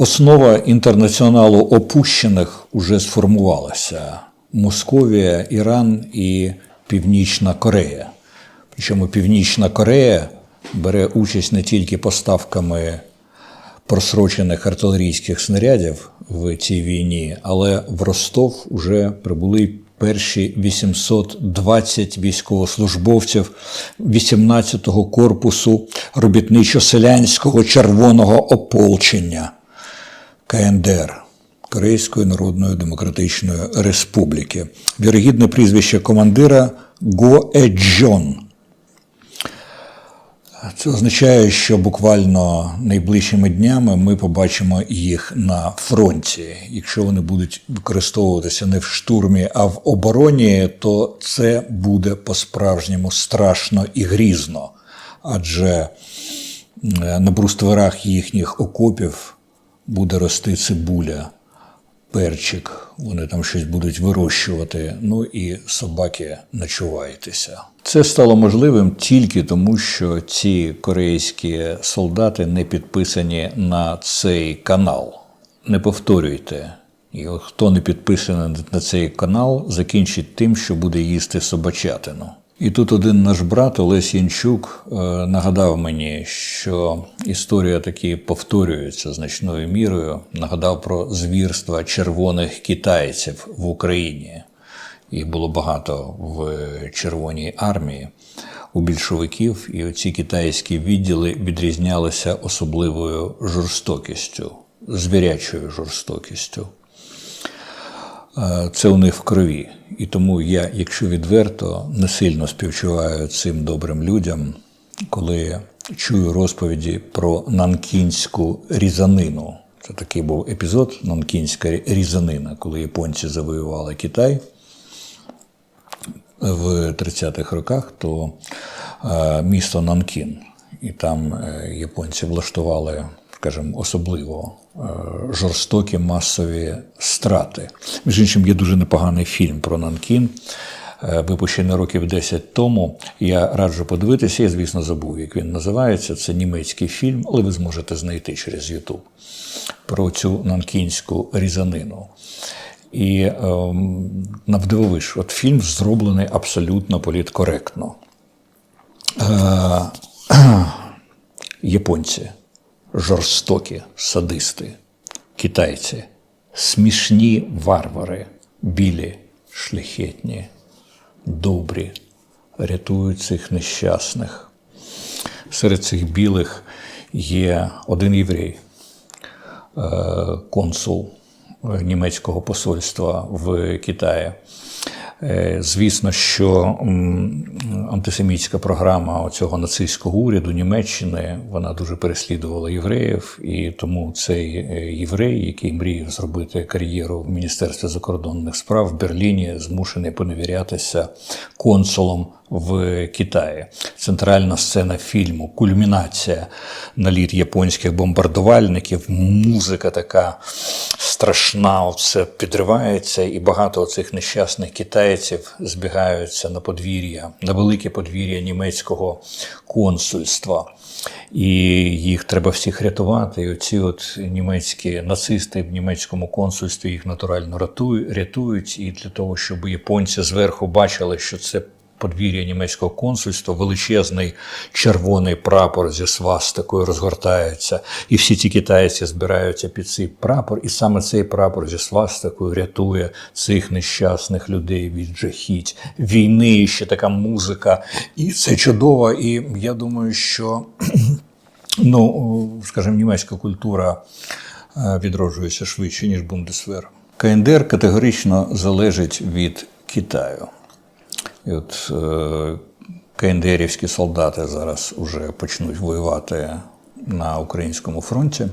Основа інтернаціоналу опущених уже сформувалася: Московія, Іран і Північна Корея. Причому Північна Корея бере участь не тільки поставками просрочених артилерійських снарядів в цій війні, але в Ростов вже прибули перші 820 військовослужбовців 18-го корпусу робітничо-селянського червоного ополчення КНДР. Корейської Народної Демократичної Республіки. Вірогідне прізвище командира Го Еджон. Це означає, що буквально найближчими днями ми побачимо їх на фронті. Якщо вони будуть використовуватися не в штурмі, а в обороні, то це буде по-справжньому страшно і грізно. Адже на брустверах їхніх окопів буде рости цибуля, перчик, вони там щось будуть вирощувати. Ну і собаки начувайтеся. Це стало можливим тільки тому, що ці корейські солдати не підписані на цей канал. Не повторюйте. І хто не підписаний на цей канал, закінчить тим, що буде їсти собачатину. І тут один наш брат Олесь Янчук е, нагадав мені, що історія таки повторюється значною мірою. Нагадав про звірства червоних китайців в Україні. Їх було багато в Червоній армії у більшовиків, і оці китайські відділи відрізнялися особливою жорстокістю, звірячою жорстокістю. Це у них в крові. І тому я, якщо відверто, не сильно співчуваю цим добрим людям, коли чую розповіді про нанкінську різанину. Це такий був епізод Нанкінська різанина, коли японці завоювали Китай в 30-х роках, то місто Нанкін, і там е, японці влаштували, скажімо, особливо е, жорстокі масові страти. Між іншим, є дуже непоганий фільм про Нанкін. е, Випущений років 10 тому. Я раджу подивитися, я, звісно, забув, як він називається. Це німецький фільм, але ви зможете знайти через YouTube про цю нанкінську різанину. І ем, навдивовиш, от фільм зроблений абсолютно політкоректно. Е, японці жорстокі садисти, китайці, смішні варвари, білі, шляхетні, добрі, рятують цих нещасних. Серед цих білих є один єврей, е, консул німецького посольства в Китаї. Е, Звісно, що антисемітська програма цього нацистського уряду Німеччини вона дуже переслідувала євреїв, і тому цей е, єврей, який мріяв зробити кар'єру в Міністерстві закордонних справ в Берліні, змушений поневірятися консулом в Китаї. Центральна сцена фільму, кульмінація наліт японських бомбардувальників, музика така страшна, все підривається, і багато цих нещасних китайців збігаються на подвір'я, на велике подвір'я німецького консульства. І їх треба всіх рятувати. І оці от німецькі нацисти в німецькому консульстві їх натурально рятують. І для того, щоб японці зверху бачили, що це подвір'я німецького консульства, величезний червоний прапор зі свастикою розгортається, і всі ці китайці збираються під цей прапор, і саме цей прапор зі свастикою рятує цих нещасних людей від жахіть війни, і ще така музика. І це чудово. І я думаю, що ну, скажімо, німецька культура е, відроджується швидше, ніж Бундесвер. КНДР категорично залежить від Китаю. І от е, КНДРівські солдати зараз вже почнуть воювати на українському фронті.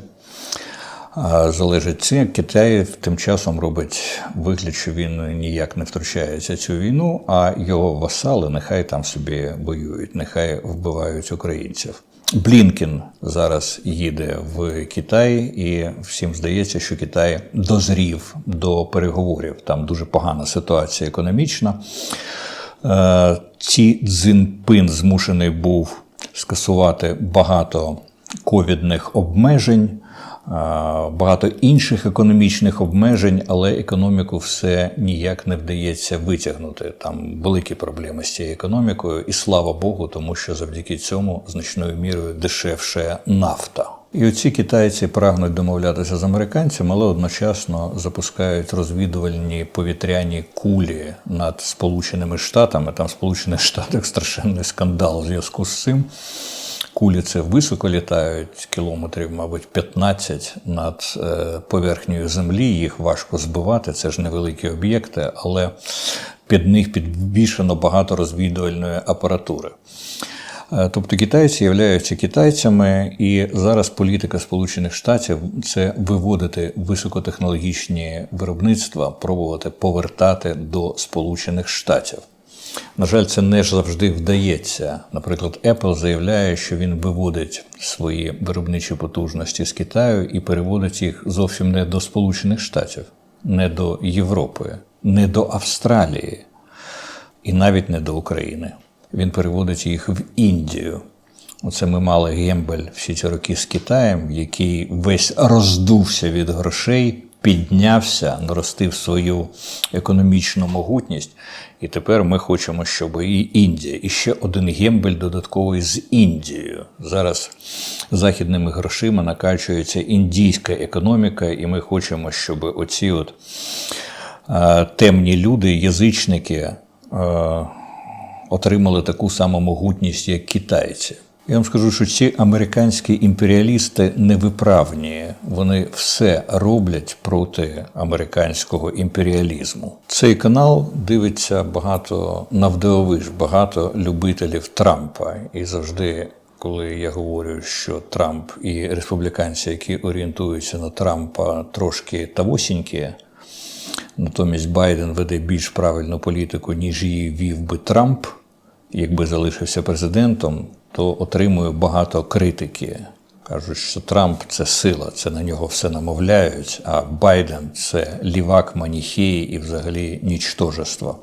Залежить це. Китай тим часом робить вигляд, що він ніяк не втручається в цю війну, а його васали нехай там собі воюють, нехай вбивають українців. Блінкін зараз їде в Китай, і всім здається, що Китай дозрів до переговорів. Там дуже погана ситуація економічна. Е, Ці Цзінпин змушений був скасувати багато ковідних обмежень, багато інших економічних обмежень, але економіку все ніяк не вдається витягнути. Там великі проблеми з цією економікою, і слава Богу, тому що завдяки цьому значною мірою дешевше нафта. І оці китайці прагнуть домовлятися з американцями, але одночасно запускають розвідувальні повітряні кулі над Сполученими Штатами. Там Сполучених Штатах страшенний скандал в зв'язку з цим. Кулі це високо літають, кілометрів, мабуть, 15 над е, поверхнею землі. Їх важко збивати, це ж невеликі об'єкти, але під них підвішено багато розвідувальної апаратури. Е, Тобто китайці являються китайцями, і зараз політика Сполучених Штатів це виводити високотехнологічні виробництва, пробувати повертати до Сполучених Штатів. На жаль, це не завжди вдається. Наприклад, Apple заявляє, що він виводить свої виробничі потужності з Китаю і переводить їх зовсім не до Сполучених Штатів, не до Європи, не до Австралії і навіть не до України. Він переводить їх в Індію. Оце ми мали гембель всі ці роки з Китаєм, який весь роздувся від грошей, піднявся, наростив свою економічну могутність. І тепер ми хочемо, щоб і Індія, і ще один гембель додатковий з Індією. Зараз західними грошима накачується індійська економіка, і ми хочемо, щоб оці от е, темні люди, язичники. Отримали таку саму могутність, як китайці. Я вам скажу, що ці американські імперіалісти невиправні. Вони все роблять проти американського імперіалізму. Цей канал дивиться багато навдивовиж, багато любителів Трампа. І завжди, коли я говорю, що Трамп і республіканці, які орієнтуються на Трампа, трошки тавосінькі, Натомість Байден веде більш правильну політику, ніж її вів би Трамп. Якби залишився президентом, то отримує багато критики. Кажуть, що Трамп це сила, це на нього все намовляють, а Байден це лівак, маніхей і взагалі нічтожество.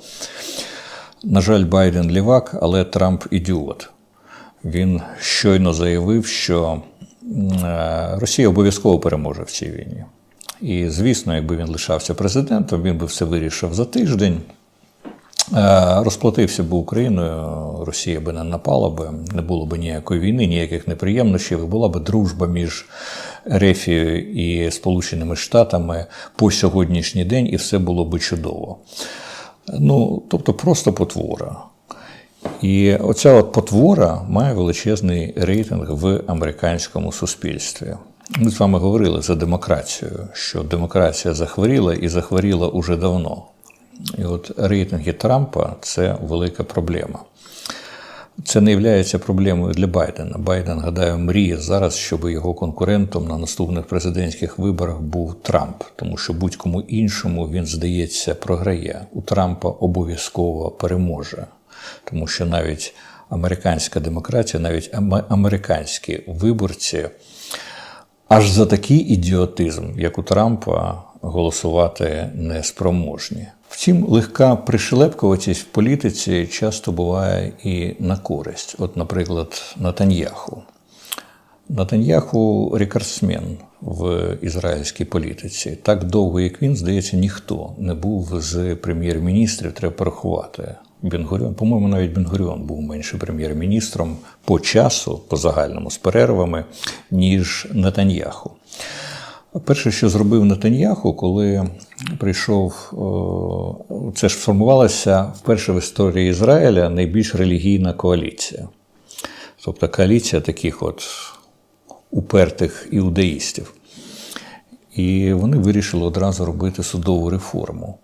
На жаль, Байден лівак, але Трамп ідіот. Він щойно заявив, що е, Росія обов'язково переможе в цій війні. І, звісно, якби він лишався президентом, він би все вирішив за тиждень. Е, Розплатився б Україною, Росія би не напала би, не було б ніякої війни, ніяких неприємностей, була б дружба між Рефією і Сполученими Штатами по сьогоднішній день, і все було б чудово. Ну, тобто, просто потвора. І оця от потвора має величезний рейтинг в американському суспільстві. Ми з вами говорили за демократію, що демократія захворіла і захворіла уже давно. І от рейтинги Трампа це велика проблема. Це не є проблемою для Байдена. Байден, гадаю, мріє зараз, щоб його конкурентом на наступних президентських виборах був Трамп, тому що будь-кому іншому він, здається, програє. У Трампа обов'язково переможе, тому що навіть американська демократія, навіть американські виборці аж за такий ідіотизм, як у Трампа, голосувати не спроможні. Втім, легка пришелепкуватість в політиці часто буває і на користь. От, наприклад, Натаньяху. Натаньяху рекордсмен в ізраїльській політиці. Так довго, як він, здається, ніхто не був з прем'єр-міністрів, треба порахувати. Бенгуріон, по-моєму, навіть Бенгуріон був менше прем'єр-міністром по часу, по загальному з перервами, ніж Натаньяху. Перше, що зробив Натаньяху, коли прийшов, це ж сформувалася вперше в історії Ізраїля найбільш релігійна коаліція. Тобто коаліція таких от упертих іудаїстів. І вони вирішили одразу робити судову реформу.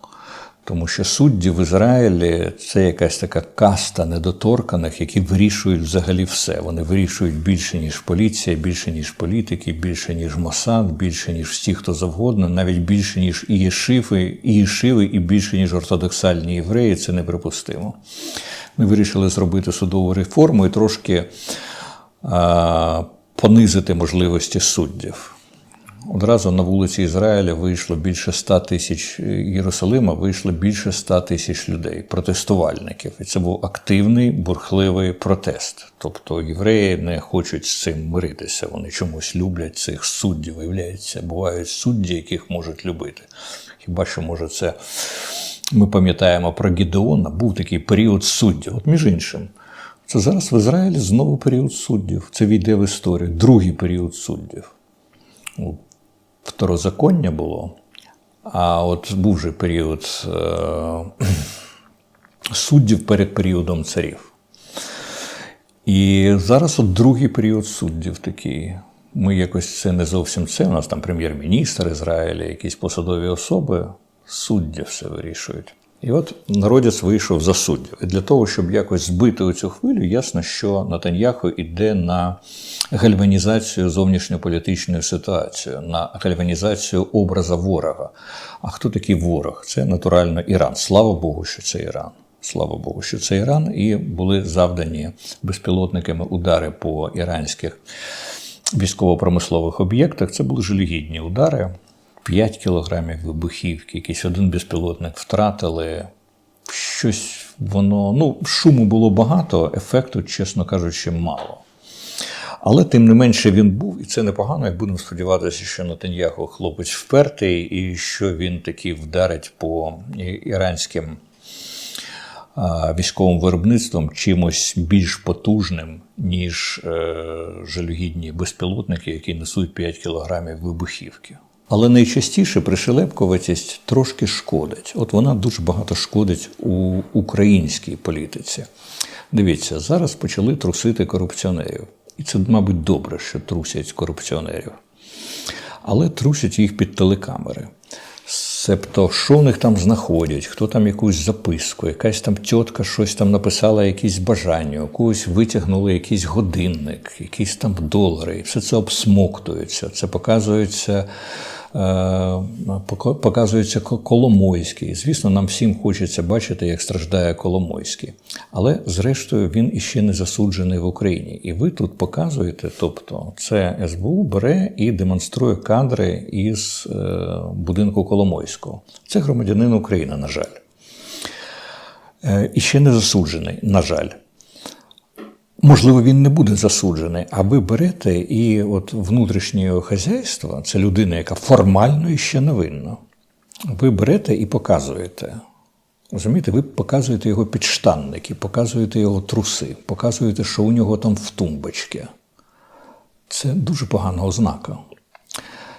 Тому що судді в Ізраїлі це якась така каста недоторканих, які вирішують взагалі все. Вони вирішують більше, ніж поліція, більше, ніж політики, більше, ніж Мосад, більше, ніж всі, хто завгодно, навіть більше, ніж і єшифи, і і більше, ніж ортодоксальні євреї. Це неприпустимо. Ми вирішили зробити судову реформу і трошки а, понизити можливості суддів. Одразу на вулиці Ізраїля вийшло більше 100 тисяч Єрусалима, вийшло більше 100 тисяч людей, протестувальників. І це був активний бурхливий протест. Тобто євреї не хочуть з цим миритися. Вони чомусь люблять цих суддів. Виявляється, бувають судді, яких можуть любити. Хіба що може це ми пам'ятаємо про Гідеона, був такий період суддів. От між іншим, це зараз в Ізраїлі знову період суддів. Це війде в історію. Другий період суддів. Второзаконня було, а от був же період е- суддів перед періодом царів. І зараз от другий період суддів такий. Ми якось це не зовсім це. У нас там прем'єр-міністр Ізраїля, якісь посадові особи, судді все вирішують. І от народець вийшов за суддів. І для того, щоб якось збити оцю хвилю, ясно, що Натаньяху йде на гальванізацію зовнішньополітичної ситуації, на гальванізацію образа ворога. А хто такий ворог? Це натурально Іран. Слава Богу, що це Іран. Слава Богу, що це Іран, і були завдані безпілотниками удари по іранських військово-промислових об'єктах. Це були жалюгідні удари. 5 кілограмів вибухівки, якийсь один безпілотник втратили. Щось воно, ну, шуму було багато, ефекту, чесно кажучи, мало. Але тим не менше він був, і це непогано, як будемо сподіватися, що Натаньяху хлопець впертий, і що він таки вдарить по іранським військовим виробництвом чимось більш потужним, ніж е, жалюгідні безпілотники, які несуть 5 кілограмів вибухівки. Але найчастіше пришелепкуватість трошки шкодить. От вона дуже багато шкодить у українській політиці. Дивіться, зараз почали трусити корупціонерів. І це, мабуть, добре, що трусять корупціонерів. Але трусять їх під телекамери. Себто, що в них там знаходять, хто там якусь записку, якась там тітка щось там написала, якісь бажання, у когось витягнули якийсь годинник, якісь там долари. І все це обсмоктується. Це показується показується Коломойський. Звісно, нам всім хочеться бачити, як страждає Коломойський. Але, зрештою, він іще не засуджений в Україні. І ви тут показуєте, тобто, це СБУ бере і демонструє кадри із е, будинку Коломойського. Це громадянин України, на жаль. Е, і ще не засуджений, на жаль. Можливо, він не буде засуджений, а ви берете і от внутрішнє хазяйство, це людина, яка формально і ще не винна. Ви берете і показуєте. Розумієте, ви показуєте його підштанники, показуєте його труси, показуєте, що у нього там в тумбочці. Це дуже погана ознака.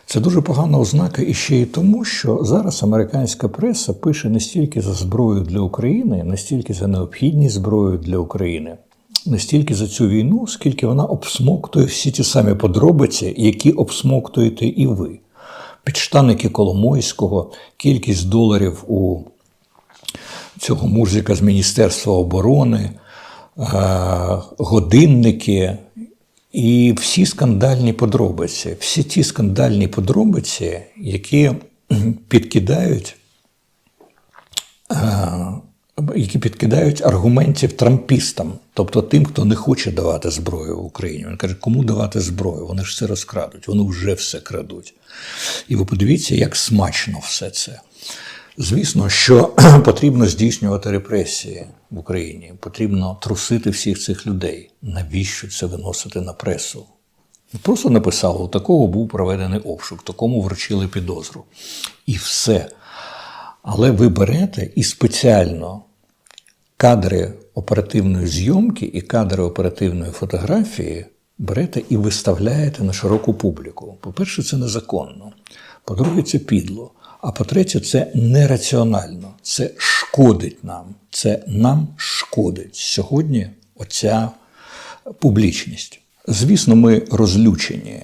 Це дуже погана ознака і ще й тому, що зараз американська преса пише не стільки за зброю для України, не стільки за необхідність зброї для України не стільки за цю війну, скільки вона обсмоктує всі ті самі подробиці, які обсмоктуєте і ви. Підштанники Коломойського, кількість доларів у цього мурзика з Міністерства оборони, е, годинники і всі скандальні подробиці, всі ті скандальні подробиці, які підкидають. Які підкидають аргументів трампістам, тобто тим, хто не хоче давати зброю в Україні. Він каже, кому давати зброю? Вони ж все розкрадуть, вони вже все крадуть. І ви подивіться, як смачно все це. Звісно, що потрібно здійснювати репресії в Україні, потрібно трусити всіх цих людей. Навіщо це виносити на пресу? Просто написали, у такого був проведений обшук, такому вручили підозру. І все. Але ви берете і спеціально кадри оперативної зйомки і кадри оперативної фотографії берете і виставляєте на широку публіку. По-перше, це незаконно. По-друге, це підло. А по-третє, це нераціонально. Це шкодить нам. Це нам шкодить сьогодні оця публічність. Звісно, ми розлючені,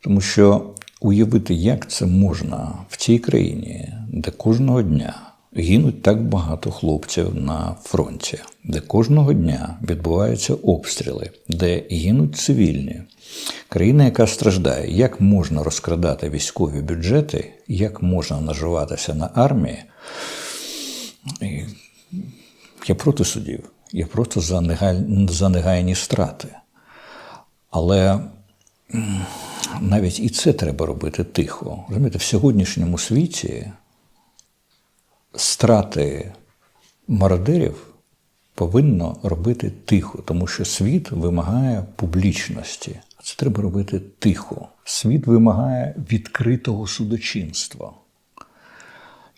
тому що уявити, як це можна в цій країні, де кожного дня гинуть так багато хлопців на фронті, де кожного дня відбуваються обстріли, де гинуть цивільні. Країна, яка страждає, як можна розкрадати військові бюджети, як можна наживатися на армії. Я проти судів, я просто за, негаль... за негайні страти. Але навіть і це треба робити тихо. Розумієте, в сьогоднішньому світі страти мародерів повинно робити тихо, тому що світ вимагає публічності. Це треба робити тихо. Світ вимагає відкритого судочинства.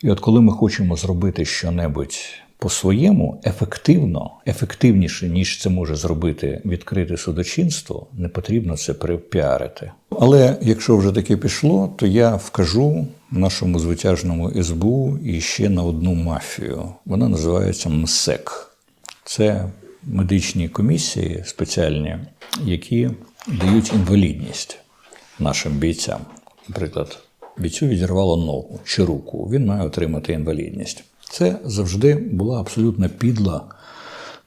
І от коли ми хочемо зробити щонебудь по-своєму ефективно, ефективніше, ніж це може зробити відкрите судочинство, не потрібно це припіарити. Але якщо вже таке пішло, то я вкажу нашому звитяжному СБУ і ще на одну мафію. Вона називається МСЕК. Це медичні комісії спеціальні, які дають інвалідність нашим бійцям. Наприклад, бійцю відірвало ногу чи руку, він має отримати інвалідність. Це завжди була абсолютно підла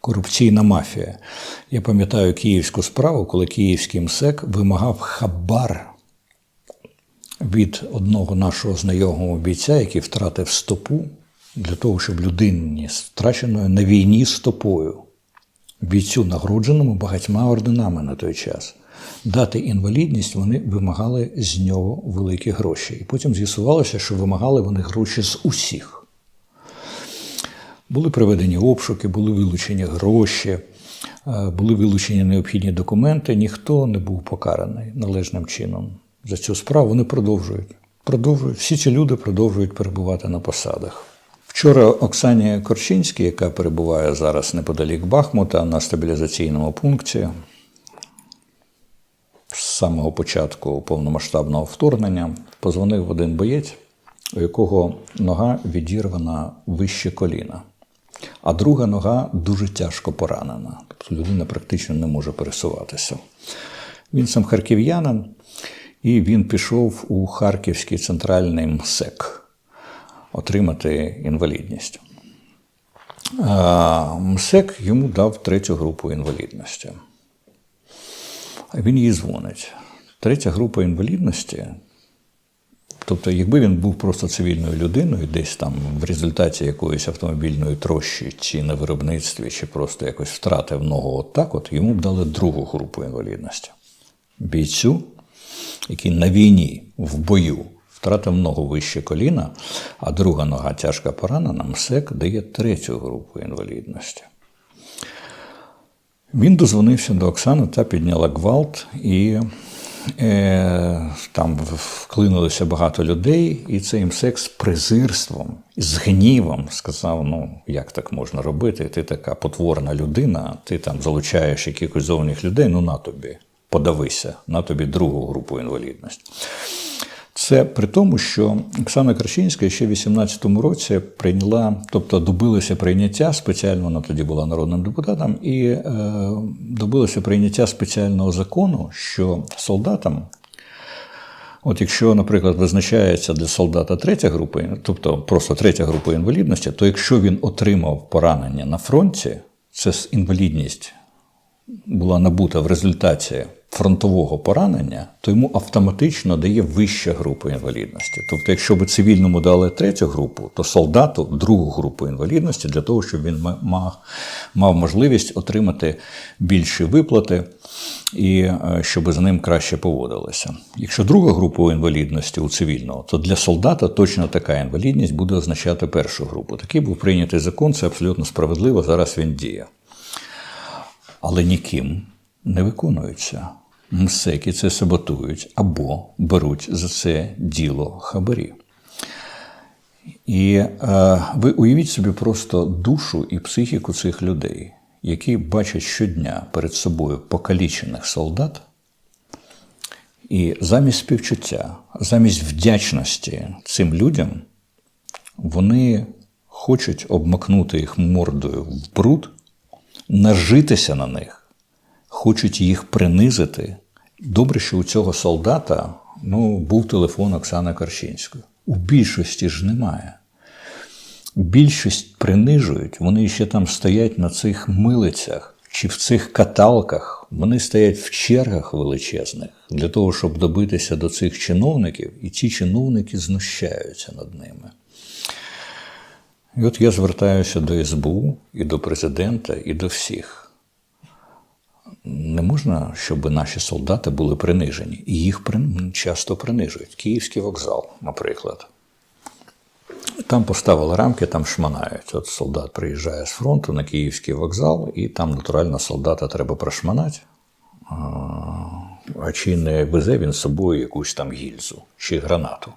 корупційна мафія. Я пам'ятаю київську справу, коли київський МСЕК вимагав хабар від одного нашого знайомого бійця, який втратив стопу, для того, щоб людині, втраченою на війні стопою, бійцю, нагородженому багатьма орденами на той час, дати інвалідність, вони вимагали з нього великі гроші. І потім з'ясувалося, що вимагали вони гроші з усіх. Були проведені обшуки, були вилучені гроші, е, були вилучені необхідні документи. Ніхто не був покараний належним чином за цю справу. Вони продовжують. Продовжують. Всі ці люди продовжують перебувати на посадах. Вчора Оксані Корчинській, яка перебуває зараз неподалік Бахмута на стабілізаційному пункті, з самого початку повномасштабного вторгнення, позвонив один боєць, у якого нога відірвана вище коліна, а друга нога дуже тяжко поранена. Тобто людина практично не може пересуватися. Він сам харків'янин, і він пішов у Харківський центральний МСЕК отримати інвалідність. МСЕК йому дав третю групу інвалідності. Він їй дзвонить. Третя група інвалідності. Тобто, якби він був просто цивільною людиною, десь там в результаті якоїсь автомобільної трощі, чи на виробництві, чи просто якось втратив ногу отак, от йому б дали другу групу інвалідності. Бійцю, який на війні в бою втратив ногу вище коліна, а друга нога тяжко поранена, МСЕК дає третю групу інвалідності. Він дозвонився до Оксани та підняла гвалт, і там вклинулося багато людей, і цей імсек з презирством, з гнівом сказав: ну, як так можна робити? Ти така потворна людина, ти там залучаєш якихось зовніх людей, ну на тобі, подавися, на тобі другу групу інвалідності. Це при тому, що Оксана Крашинська ще в 18-му році прийняла, тобто добилася прийняття спеціально, вона тоді була народним депутатом, і е, добилася прийняття спеціального закону, що солдатам, от якщо, наприклад, визначається для солдата третя група, тобто просто третя група інвалідності, то якщо він отримав поранення на фронті, це інвалідність була набута в результаті фронтового поранення, то йому автоматично дає вища група інвалідності. Тобто, якщо б цивільному дали третю групу, то солдату другу групу інвалідності для того, щоб він мав, мав можливість отримати більші виплати і е, щоб з ним краще поводилося. Якщо друга група інвалідності у цивільного, то для солдата точно така інвалідність буде означати першу групу. Такий був прийнятий закон, це абсолютно справедливо. Зараз він діє. Але ніким не виконуються. МСЕКи це саботують або беруть за це діло хабарі. І е, ви уявіть собі просто душу і психіку цих людей, які бачать щодня перед собою покалічених солдат, і замість співчуття, замість вдячності цим людям, вони хочуть обмакнути їх мордою в бруд, нажитися на них хочуть їх принизити. Добре, що у цього солдата ну, був телефон Оксани Корчинської. У більшості ж немає. Більшість принижують, вони ще там стоять на цих милицях чи в цих каталках. Вони стоять в чергах величезних для того, щоб добитися до цих чиновників, і ці чиновники знущаються над ними. І от я звертаюся до СБУ і до президента, і до всіх не можна, щоб наші солдати були принижені. І їх часто принижують. Київський вокзал, наприклад. Там поставили рамки, там шманають. От солдат приїжджає з фронту на Київський вокзал, і там натурально солдата треба прошманати. А, чи не везе він з собою якусь там гільзу чи гранату?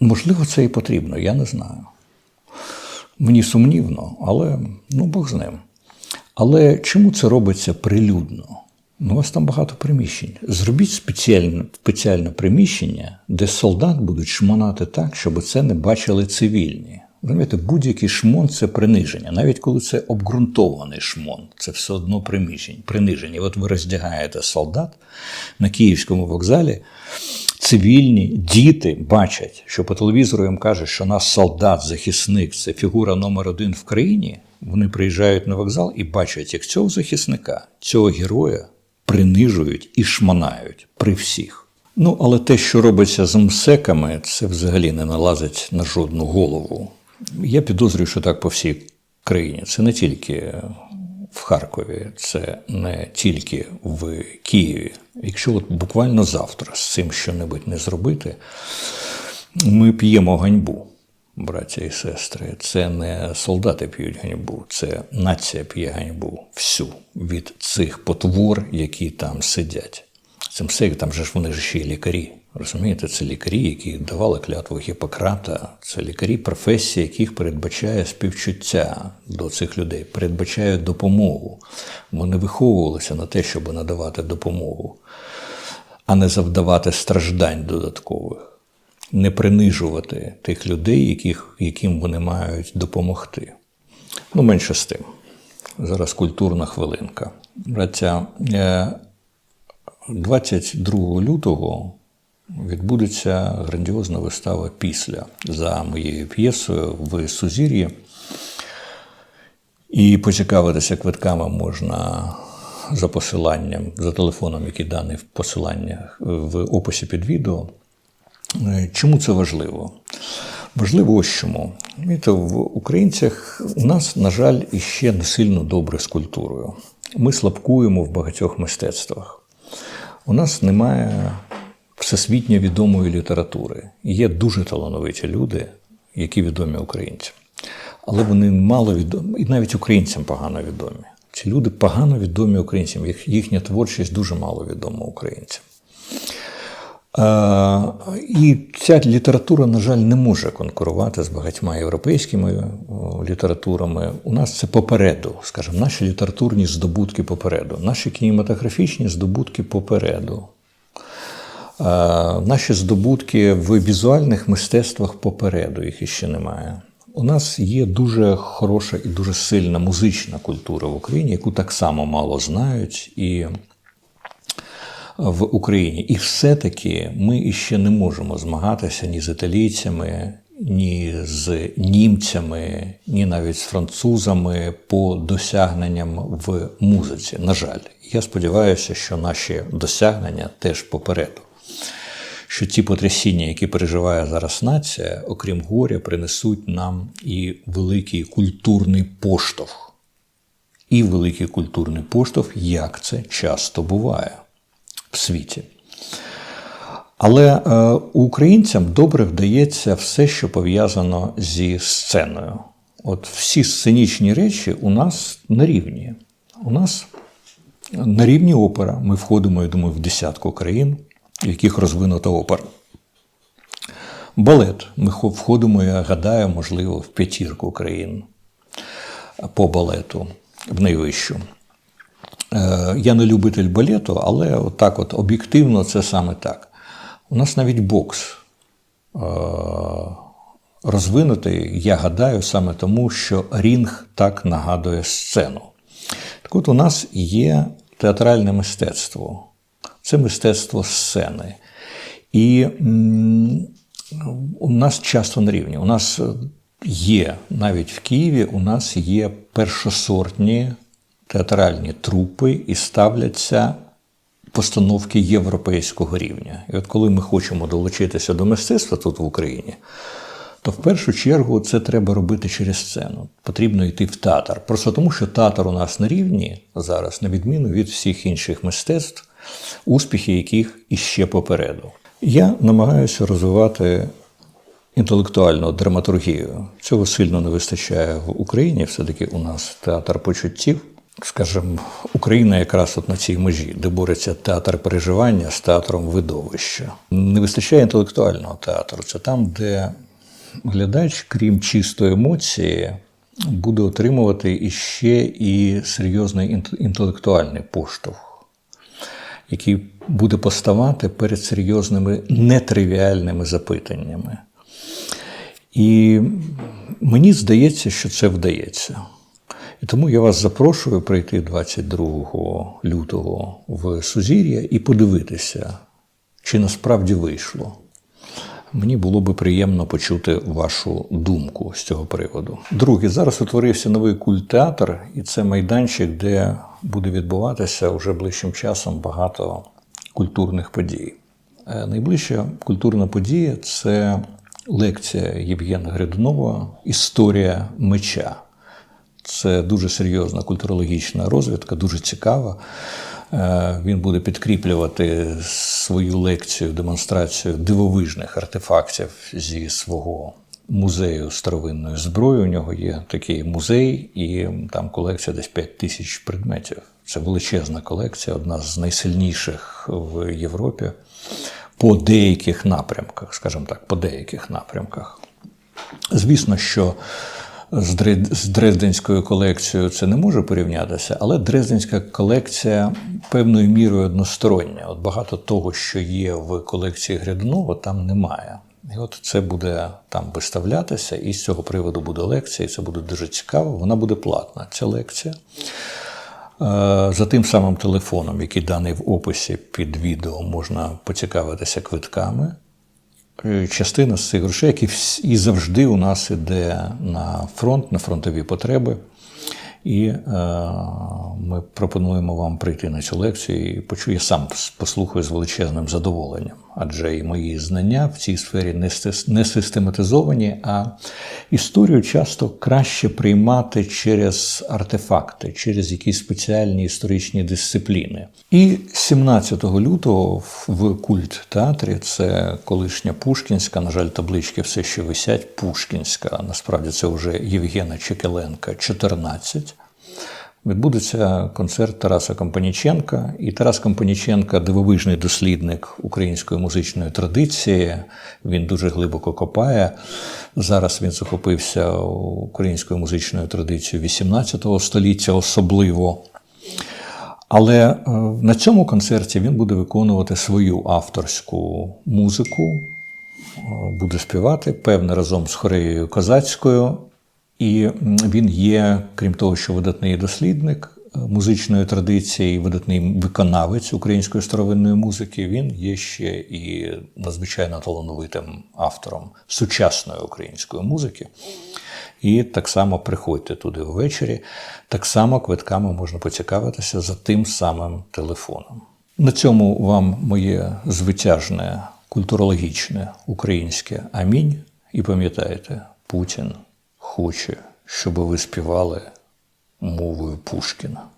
Можливо, це і потрібно, я не знаю. Мені сумнівно, але ну Бог з ним. Але чому це робиться прилюдно? Ну, у вас там багато приміщень. Зробіть спеціальне, спеціальне приміщення, де солдат будуть шмонати так, щоб це не бачили цивільні. Розумієте, будь-який шмон це приниження. Навіть коли це обґрунтований шмон, це все одно приміщення, приниження. От ви роздягаєте солдат на київському вокзалі, цивільні діти бачать, що по телевізору їм кажуть, що наш солдат, захисник це фігура номер один в країні. Вони приїжджають на вокзал і бачать, як цього захисника, цього героя принижують і шманають при всіх. Ну, але те, що робиться з МСЕКами, це взагалі не налазить на жодну голову. Я підозрюю, що так по всій країні. Це не тільки в Харкові, це не тільки в Києві. Якщо от буквально завтра з цим що-небудь не зробити, ми п'ємо ганьбу, браття і сестри. Це не солдати п'ють ганьбу, це нація п'є ганьбу всю від цих потвор, які там сидять. Цим все, там же ж вони ж ще й лікарі. Розумієте, це лікарі, які давали клятву Гіппократа, це лікарі, професія, яких передбачає співчуття до цих людей, передбачає допомогу. Вони виховувалися на те, щоб надавати допомогу, а не завдавати страждань додаткових, не принижувати тих людей, яких, яким вони мають допомогти. Ну, менше з тим. Зараз культурна хвилинка. Браття, е, 22 лютого відбудеться грандіозна вистава після за моєю п'єсою в Сузір'ї. І поцікавитися квитками можна за посиланням, за телефоном, який даний в посиланнях в описі під відео. Е, Чому це важливо? Важливо ось чому. В українцях у нас, на жаль, іще не сильно добре з культурою. Ми слабкуємо в багатьох мистецтвах. У нас немає всесвітньо відомої літератури. Є дуже талановиті люди, які відомі українцям. Але вони мало відомі, і навіть українцям погано відомі. Ці люди погано відомі українцям, їхня творчість дуже мало відома українцям. Е, І ця література, на жаль, не може конкурувати з багатьма європейськими літературами. У нас це попереду, скажімо, наші літературні здобутки попереду, наші кінематографічні здобутки попереду. Е, Наші здобутки в візуальних мистецтвах попереду, їх іще немає. У нас є дуже хороша і дуже сильна музична культура в Україні, яку так само мало знають. І в Україні. І все-таки ми іще не можемо змагатися ні з італійцями, ні з німцями, ні навіть з французами по досягненням в музиці. На жаль, я сподіваюся, що наші досягнення теж попереду. Що ті потрясіння, які переживає зараз нація, окрім горя, принесуть нам і великий культурний поштовх. І великий культурний поштовх, як це часто буває світі. Але е, українцям добре вдається все, що пов'язано зі сценою. От всі сценічні речі у нас на рівні. У нас на рівні опера. Ми входимо, я думаю, в десятку країн, в яких розвинута опера. Балет. Ми входимо, я гадаю, можливо, в п'ятірку країн по балету, в найвищу. Е, Я не любитель балету, але отак от об'єктивно це саме так. У нас навіть бокс е, розвинутий, я гадаю, саме тому, що рінг так нагадує сцену. Так от у нас є театральне мистецтво, це мистецтво сцени. І у нас часто на рівні. У нас є навіть в Києві, у нас є першосортні театральні трупи і ставляться постановки європейського рівня. І от коли ми хочемо долучитися до мистецтва тут в Україні, то в першу чергу це треба робити через сцену. Потрібно йти в театр. Просто тому, що театр у нас на рівні зараз, на відміну від всіх інших мистецтв, успіхи яких іще попереду. Я намагаюся розвивати інтелектуальну драматургію. Цього сильно не вистачає в Україні. Все-таки у нас театр почуттів. Скажімо, Україна якраз от на цій межі, де бореться театр переживання з театром видовища. Не вистачає інтелектуального театру. Це там, де глядач, крім чистої емоції, буде отримувати іще і серйозний інтелектуальний поштовх, який буде поставати перед серйозними нетривіальними запитаннями. І мені здається, що це вдається. І тому я вас запрошую прийти 22 лютого в Сузір'я і подивитися, чи насправді вийшло. Мені було би приємно почути вашу думку з цього приводу. Друге, зараз утворився новий культтеатр, і це майданчик, де буде відбуватися вже ближчим часом багато культурних подій. Е, Найближча культурна подія це лекція Євгена Гридунова Історія меча. Це дуже серйозна культурологічна розвідка, дуже цікава. Е, Він буде підкріплювати свою лекцію, демонстрацію дивовижних артефактів зі свого музею старовинної зброї. У нього є такий музей, і там колекція десь 5 тисяч предметів. Це величезна колекція, одна з найсильніших в Європі по деяких напрямках, скажімо так, по деяких напрямках. Звісно, що з Дрезденською колекцією це не може порівнятися, але Дрезденська колекція певною мірою одностороння. От багато того, що є в колекції Грядунова, там немає. І от це буде там виставлятися, і з цього приводу буде лекція, і це буде дуже цікаво. Вона буде платна, ця лекція. Е, За тим самим телефоном, який даний в описі під відео, можна поцікавитися квитками. Е, Частина з цих грошей, які і завжди у нас іде на фронт, на фронтові потреби. І е, ми пропонуємо вам прийти на цю лекцію і почую. Я сам послухаю з величезним задоволенням, адже і мої знання в цій сфері не сис- систематизовані, а історію часто краще приймати через артефакти, через якісь спеціальні історичні дисципліни. І 17 лютого в культ театрі це колишня Пушкінська, на жаль, таблички все ще висять. Пушкінська, насправді це вже Євгена Чекеленка, 14. Відбудеться концерт Тараса Компаніченка. І Тарас Компаніченка дивовижний дослідник української музичної традиції. Він дуже глибоко копає. Зараз він захопився українською музичною традицією 18 століття, особливо. Але е, на цьому концерті він буде виконувати свою авторську музику, е, буде співати, певне, разом з хореєю козацькою. І він є, крім того, що видатний дослідник е, музичної традиції, видатний виконавець української старовинної музики. Він є ще і надзвичайно талановитим автором сучасної української музики. І так само приходьте туди ввечері. Так само квитками можна поцікавитися за тим самим телефоном. На цьому вам моє звитяжне культурологічне українське амінь. І пам'ятайте, Путін хоче, щоб ви співали мовою Пушкіна.